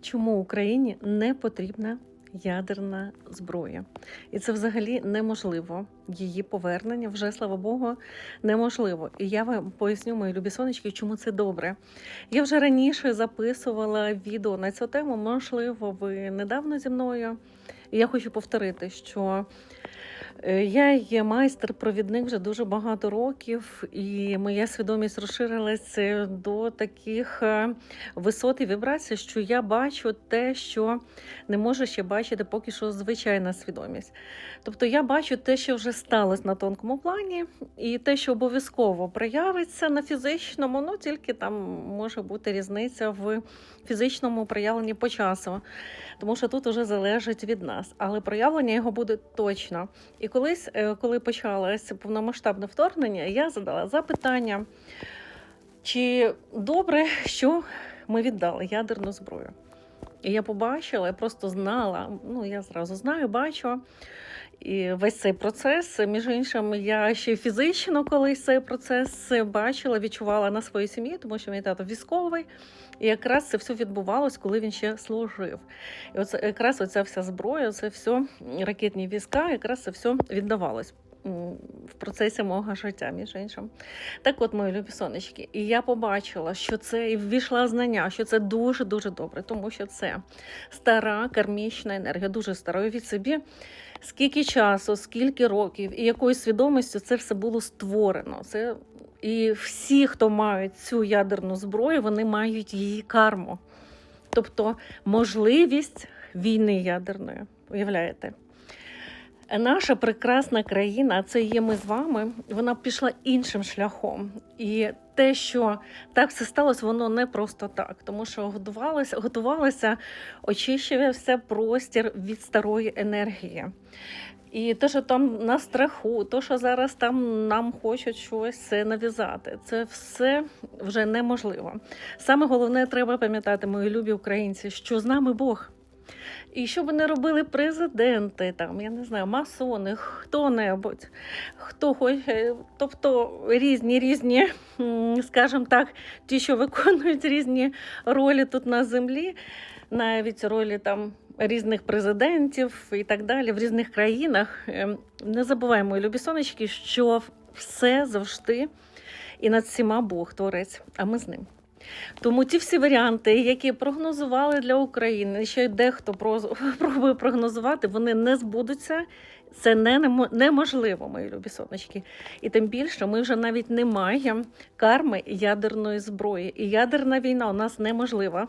чому Україні не потрібна ядерна зброя. І це взагалі неможливо. Її повернення вже, слава Богу, неможливо. І я вам поясню, мої любі сонечки, чому це добре. Я вже раніше записувала відео на цю тему. Можливо, ви недавно зі мною. І я хочу повторити, що я є майстер-провідник вже дуже багато років, і моя свідомість розширилася до таких е, висот і вібрацій, що я бачу те, що не може ще бачити поки що звичайна свідомість. Тобто я бачу те, що вже сталося на тонкому плані, і те, що обов'язково проявиться на фізичному, ну тільки там може бути різниця в фізичному проявленні по часу, тому що тут вже залежить від нас. Але проявлення його буде точно. І колись, е, коли почалося повномасштабне вторгнення, я задала запитання, чи добре, що ми віддали ядерну зброю. І я побачила, я просто знала, ну я зразу знаю, бачу. І весь цей процес, між іншим, я ще фізично колись цей процес бачила, відчувала на своїй сім'ї, тому що мій тато військовий. І якраз це все відбувалось, коли він ще служив. І оце якраз оця вся зброя, це все ракетні війська, якраз це все віддавалось в процесі мого життя, між іншим. Так от, мої любі сонечки, і я побачила, що це і ввійшла знання, що це дуже дуже добре, тому що це стара кармічна енергія, дуже стара. Від собі. Скільки часу, скільки років і якою свідомістю це все було створено. Це і всі, хто мають цю ядерну зброю, вони мають її карму. Тобто можливість війни ядерної. Уявляєте? Наша прекрасна країна, це є ми з вами, вона пішла іншим шляхом. І те, що так все сталося, воно не просто так, тому що готувалося, готувалося очищувався простір від старої енергії. І те, що там на страху, то, що зараз там нам хочуть щось нав'язати, це все вже неможливо. Саме головне, треба пам'ятати, мої любі українці, що з нами Бог. І що не робили президенти, там, я не знаю, масони, хто-небудь, хто хоче, тобто різні, різні, скажімо так, ті, що виконують різні ролі тут на землі, навіть ролі там різних президентів і так далі в різних країнах. Ем, Не забуваємо, любі сонечки, що все завжди і над всіма Бог творець, а ми з ним. Тому ті всі варіанти, які прогнозували для України, ще й дехто пробує прогнозувати, вони не збудуться. Це не немо- неможливо, мої любі сонечки. І тим більше ми вже навіть не маємо карми ядерної зброї. І ядерна війна у нас неможлива.